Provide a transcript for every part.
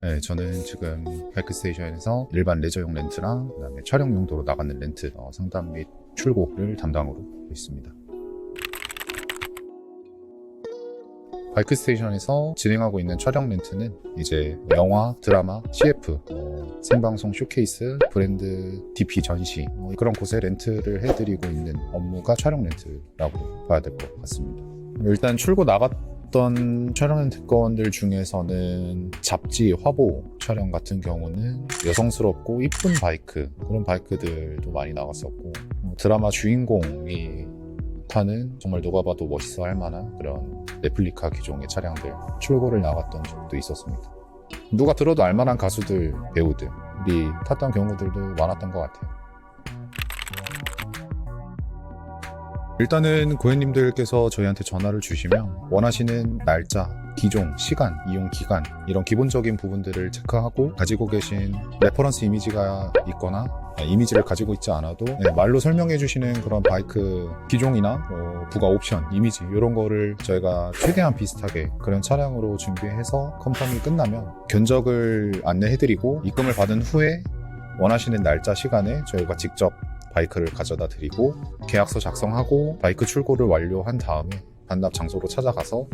네, 저는 지금 바이크 스테이션에서 일반 레저용 렌트랑 그다음에 촬영 용도로 나가는 렌트 어, 상담 및 출고를 담당으로 하고 있습니다. 바이크 스테이션에서 진행하고 있는 촬영 렌트는 이제 영화, 드라마, CF, 어, 생방송 쇼케이스, 브랜드 DP 전시 뭐 그런 곳에 렌트를 해드리고 있는 업무가 촬영 렌트라고 봐야 될 것 같습니다. 일단 출고 나갔 던 촬영 렌트건들 중에서는 잡지, 화보 촬영 같은 경우는 여성스럽고 이쁜 바이크 그런 바이크들도 많이 나갔었고 어, 드라마 주인공이 타는 정말 누가 봐도 멋있어 할 만한 그런 레플리카 기종의 차량들 출고를 나갔던 적도 있었습니다. 누가 들어도 알만한 가수들, 배우들이 탔던 경우들도 많았던 것 같아요. 일단은 고객님들께서 저희한테 전화를 주시면 원하시는 날짜, 기종, 시간, 이용 기간 이런 기본적인 부분들을 체크하고 가지고 계신 레퍼런스 이미지가 있거나 이미지를 가지고 있지 않아도 네, 말로 설명해 주시는 그런 바이크 기종이나 뭐 부가 옵션, 이미지 이런 거를 저희가 최대한 비슷하게 그런 차량으로 준비해서 컨펌이 끝나면 견적을 안내해 드리고 입금을 받은 후에 원하시는 날짜 시간에 저희가 직접 바이크를 가져다 드리고 계약서 작성하고 바이크 출고를 완료한 다음에 반납 장소로 찾아가서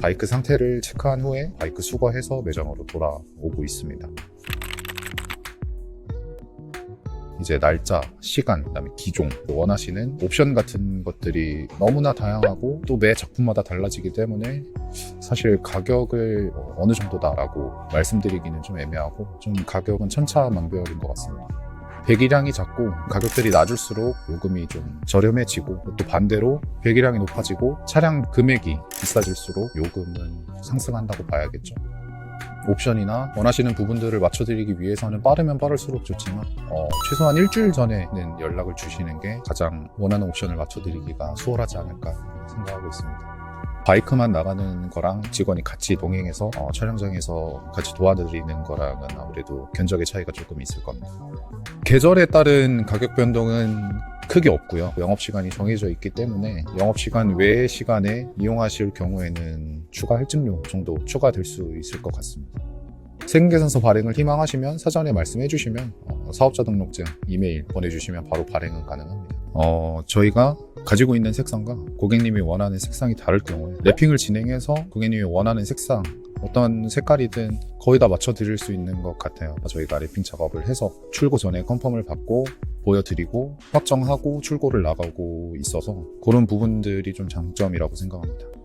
바이크 상태를 체크한 후에 바이크 수거해서 매장으로 돌아오고 있습니다. 이제 날짜, 시간, 그다음에 기종, 또 원하시는 옵션 같은 것들이 너무나 다양하고 또 매 작품마다 달라지기 때문에 사실 가격을 어, 어느 정도다라고 말씀드리기는 좀 애매하고 좀 가격은 천차만별인 것 같습니다. 배기량이 작고 가격들이 낮을수록 요금이 좀 저렴해지고 또 반대로 배기량이 높아지고 차량 금액이 비싸질수록 요금은 상승한다고 봐야겠죠. 옵션이나 원하시는 부분들을 맞춰드리기 위해서는 빠르면 빠를수록 좋지만 어, 최소한 일주일 전에는 연락을 주시는 게 가장 원하는 옵션을 맞춰드리기가 수월하지 않을까 생각하고 있습니다. 바이크만 나가는 거랑 직원이 같이 동행해서 어, 촬영장에서 같이 도와드리는 거랑은 아무래도 견적의 차이가 조금 있을 겁니다. 계절에 따른 가격 변동은 크게 없고요. 영업 시간이 정해져 있기 때문에 영업 시간 외의 시간에 이용하실 경우에는 추가 할증료 정도 추가될 수 있을 것 같습니다. 세금계산서 발행을 희망하시면 사전에 말씀해 주시면 어, 사업자 등록증 이메일 보내주시면 바로 발행은 가능합니다. 어, 저희가 가지고 있는 색상과 고객님이 원하는 색상이 다를 경우에 랩핑을 진행해서 고객님이 원하는 색상 어떤 색깔이든 거의 다 맞춰 드릴 수 있는 것 같아요. 저희가 랩핑 작업을 해서 출고 전에 컨펌을 받고 보여드리고 확정하고 출고를 나가고 있어서 그런 부분들이 좀 장점이라고 생각합니다.